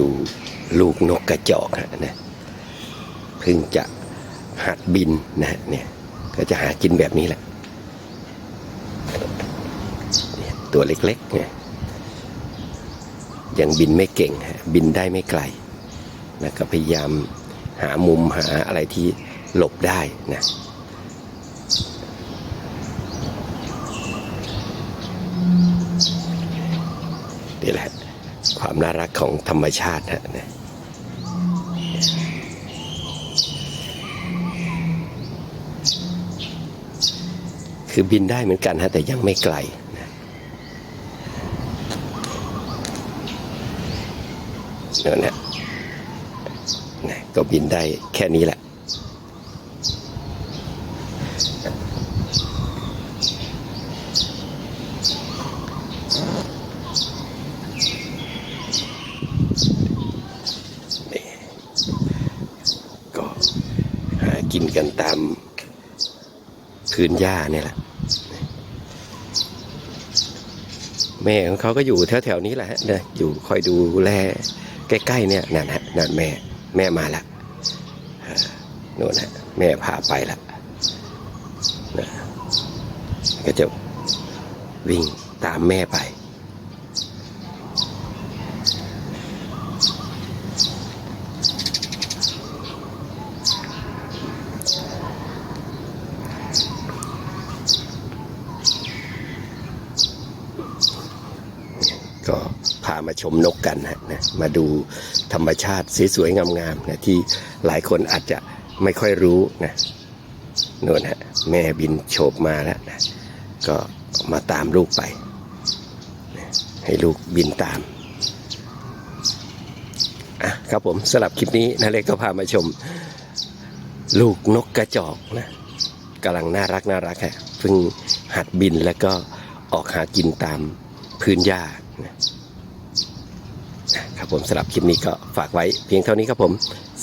ดูลูกนกกระจอกฮะนะเพิ่งจะหัดบินนะเนี่ยก็จะหากินแบบนี้แหละตัวเล็กๆเนี่ยยังบินไม่เก่งบินได้ไม่ไกลนะก็พยายามหามุมหาอะไรที่หลบได้นะนี่แหละ ความน่ารักของธรรมชาติฮะนะคือบินได้เหมือนกันฮะแต่ยังไม่ไกลนะนั่นแหละนะก็บินได้แค่นี้แหละ กินกันตามพื้นหญ้าเนี่ยแหละ แม่ของเขาก็อยู่แถวๆนี้แหละฮะเนี่ยอยู่คอยดูแลใกล้ๆเนี่ยนั่นฮะนั่นแม่แม่มาละโน่นฮะแม่พาไปละก็จะวิ่งตามแม่ไป ก็พามาชมนกกันนะมาดูธรรมชาติสวยๆงามๆนะที่หลายคนอาจจะไม่ค่อยรู้นะโน่นฮะแม่บินโฉบมาแล้วนะก็มาตามลูกไปนะให้ลูกบินตามอะครับผมสลับคลิปนี้นาเล็กก็พามาชม ลูกนกกระจอกนะกำลังน่ารักน่ารักฮะเพิ่งหัดบินแล้วก็ออกหากินตามพื้นหญ้า นะครับผมสำหรับคลิปนี้ก็ฝากไว้เพียงเท่านี้ครับผม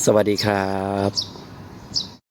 สวัสดีครับ